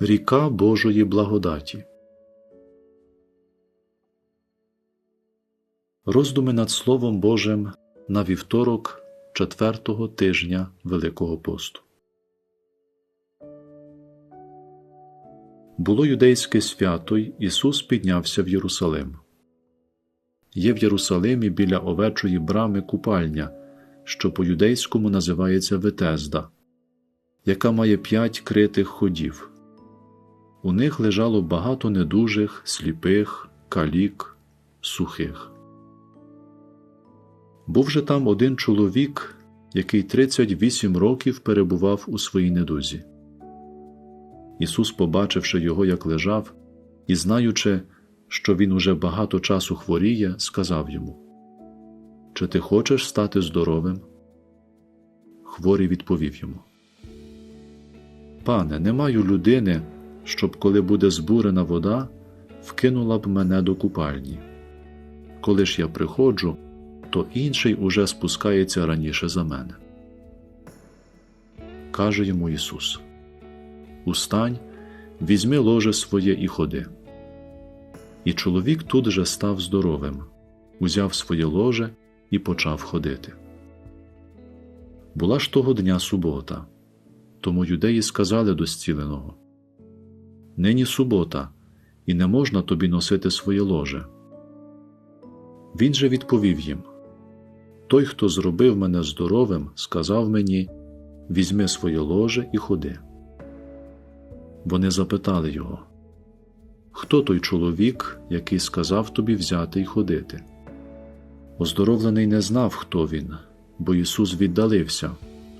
Ріка Божої благодаті. Роздуми над Словом Божим на вівторок четвертого тижня Великого посту. Було юдейське свято, Ісус піднявся в Єрусалим. Є в Єрусалимі біля овечої брами купальня, що по юдейському називається Ветезда, яка має п'ять критих ходів. У них лежало багато недужих, сліпих, калік, сухих. Був же там один чоловік, який 38 років перебував у своїй недузі. Ісус, побачивши його, як лежав, і знаючи, що він уже багато часу хворіє, сказав йому: Чи ти хочеш стати здоровим? Хворий відповів йому: Пане, не маю людини, щоб, коли буде збурена вода, вкинула б мене до купальні. Коли ж я приходжу, то інший уже спускається раніше за мене. Каже йому Ісус: Устань, візьми ложе своє і ходи. І чоловік тут же став здоровим, узяв своє ложе і почав ходити. Була ж того дня субота, тому юдеї сказали до зціленого Нині субота, і не можна тобі носити своє ложе. Він же відповів їм Той, хто зробив мене здоровим, сказав мені Візьми своє ложе і ходи. Вони запитали його Хто той чоловік, який сказав тобі взяти й ходити? Оздоровлений не знав, хто він, бо Ісус віддалився,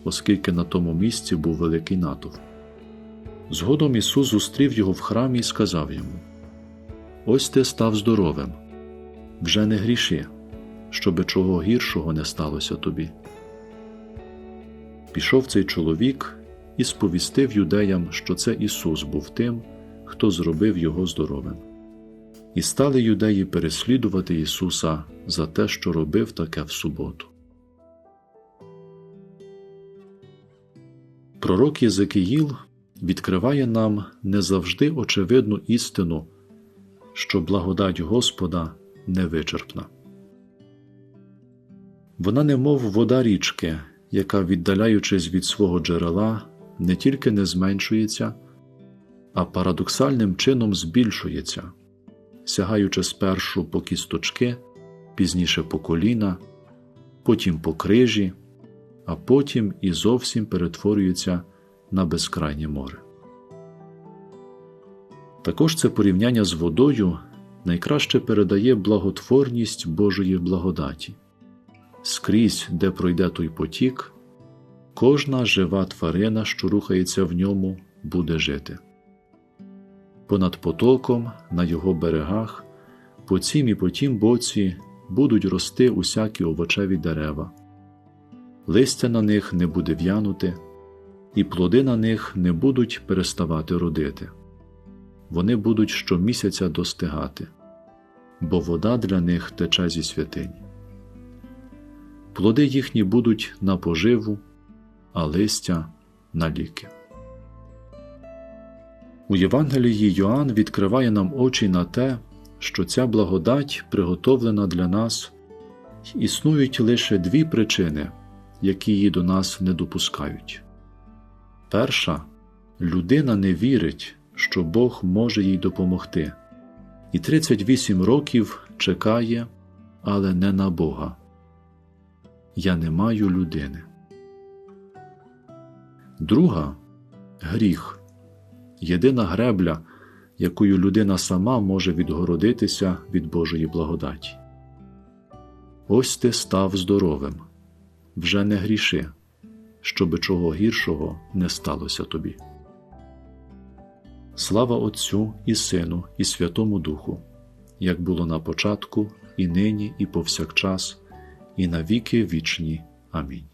оскільки на тому місці був великий натовп. Згодом Ісус зустрів його в храмі і сказав йому: Ось ти став здоровим, вже не гріши, щоби чого гіршого не сталося тобі. Пішов цей чоловік і сповістив юдеям, що це Ісус був тим, хто зробив його здоровим. І стали юдеї переслідувати Ісуса за те, що робив таке в суботу. Пророк Єзекиїл відкриває нам не завжди очевидну істину, що благодать Господа невичерпна. Вона немов вода річки, яка, віддаляючись від свого джерела, не тільки не зменшується, а парадоксальним чином збільшується, сягаючи спершу по кісточки, пізніше по коліна, потім по крижі, а потім і зовсім перетворюється на безкрайнє море. Також це порівняння з водою найкраще передає благотворність Божої благодаті. Скрізь, де пройде той потік, кожна жива тварина, що рухається в ньому, буде жити. Понад потоком, на його берегах, по цім і по тім боці будуть рости усякі овочеві дерева, листя на них не буде в'янути, і плоди на них не будуть переставати родити. Вони будуть щомісяця достигати, бо вода для них тече зі святині. Плоди їхні будуть на поживу, а листя на ліки. У Євангелії Йоанн відкриває нам очі на те, що ця благодать приготовлена для нас, існують лише дві причини, які її до нас не допускають. Перша людина не вірить, що Бог може їй допомогти, і 38 років чекає, але не на Бога. Я не маю людини. Друга гріх єдина гребля, якою людина сама може відгородитися від Божої благодаті. Ось ти став здоровим, вже не гріши, щоби чого гіршого не сталося тобі. Слава Отцю і Сину, і Святому Духу, як було на початку, і нині, і повсякчас, і на віки вічні. Амінь.